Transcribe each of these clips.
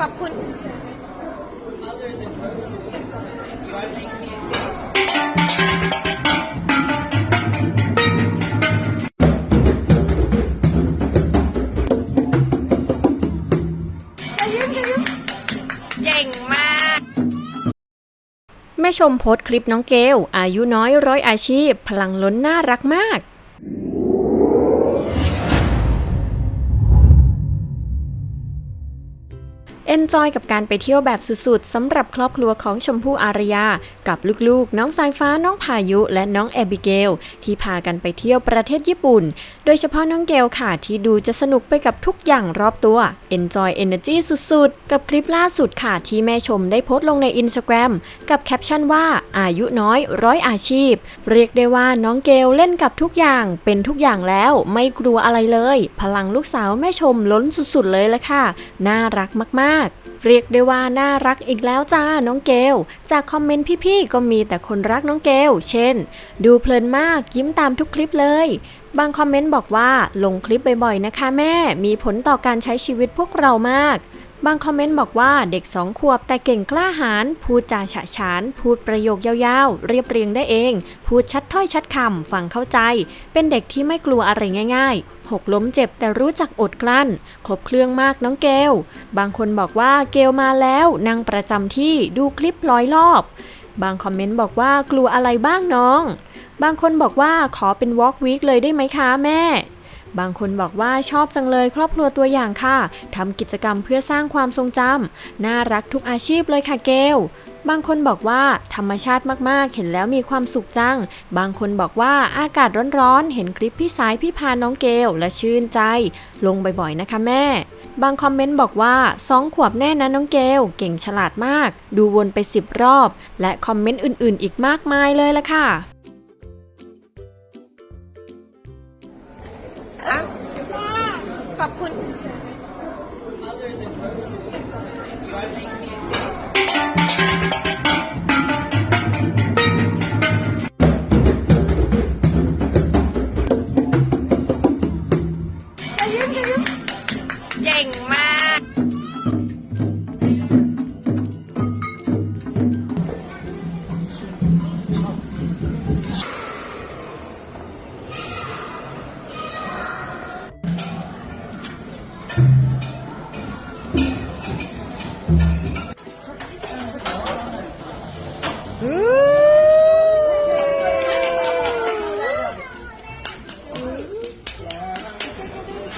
ขอบคุณเก่งมาก แม่ชมโพสต์คลิปน้องเกล อายุน้อยร้อยอาชีพ พลังล้นน่ารักมาก เอนจอยกับการไปเที่ยวแบบสุดๆสำหรับครอบครัวของชมพู่อารยา กับลูกๆ น้องสายฟ้าน้องพายุ และน้องแอบิเกล ที่พากันไปเที่ยวประเทศญี่ปุ่น โดยเฉพาะน้องเกลค่ะ ที่ดูจะสนุกไปกับทุกอย่างรอบตัว Enjoy Energy สุดๆ กับคลิปล่าสุดค่ะ ที่แม่ชมได้โพสต์ลงใน Instagram กับแคปชั่นว่าอายุน้อยร้อยอาชีพ เรียกได้ว่าน้องเกลเล่นกับทุกอย่างเป็นทุกอย่างแล้ว ไม่กลัวอะไรเลย พลังลูกสาวแม่ชมล้นสุดๆเลยละค่ะ น่ารักมากๆเรียกได้ว่าน่ารักอีกแล้วจ้าน้องเกล จากคอมเมนต์พี่ๆก็มีแต่คนรักน้องเกล เช่น ดูเพลินมากยิ้มตามทุกคลิปเลย บางคอมเมนต์บอกว่าลงคลิปบ่อยๆนะคะแม่ มีผลต่อการใช้ชีวิตพวกเรามาก บางคอมเมนต์บอกว่าเด็กสองขวบแต่เก่งกล้าหาญพูดจาฉะฉาน พูดประโยคยาวๆ เรียบเรียงได้เอง พูดชัดถ้อยชัดคำฟังเข้าใจ เป็นเด็กที่ไม่กลัวอะไรง่ายๆ หกล้มเจ็บแต่รู้จักอดกลั้น ครบเครื่องมากน้องเกล บางคนบอกว่าเกลมาแล้วนั่งประจำที่ดูคลิปร้อยรอบ บางคอมเมนต์บอกว่ากลัวอะไรบ้างน้อง บางคนบอกว่าขอเป็นวอล์กวีคเลยได้ไหมคะแม่ บางคนบอกว่าชอบจังเลยครอบครัวตัวอย่างค่ะ ทำกิจกรรมเพื่อสร้างความทรงจำน่ารักทุกอาชีพเลยค่ะเกลบางคนบอกว่าธรรมชาติมากๆ เห็นแล้วมีความสุขจัง บางคนบอกว่าอากาศร้อนๆ เห็นคลิปพี่สายพี่พาน้องเกลและชื่นใจ ลงบ่อยๆนะคะแม่ บางคอมเมนต์บอกว่าสองขวบแน่นะน้องเกลเก่งฉลาดมาก ดูวนไปสิบรอบ และคอมเมนต์อื่นๆ อีกมากมายเลยละค่ะ ขอบคุณ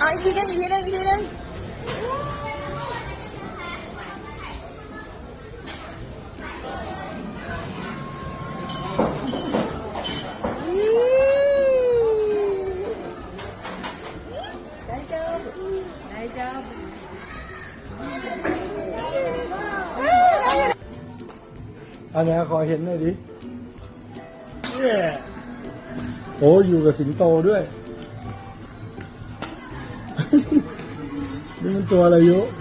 เอาอีกทีนึงอีกทีนึงอีกทีนึงอันนี้ขอเห็นหน่อยดิ โอ้อยู่กับสิงโตด้วย นี่มั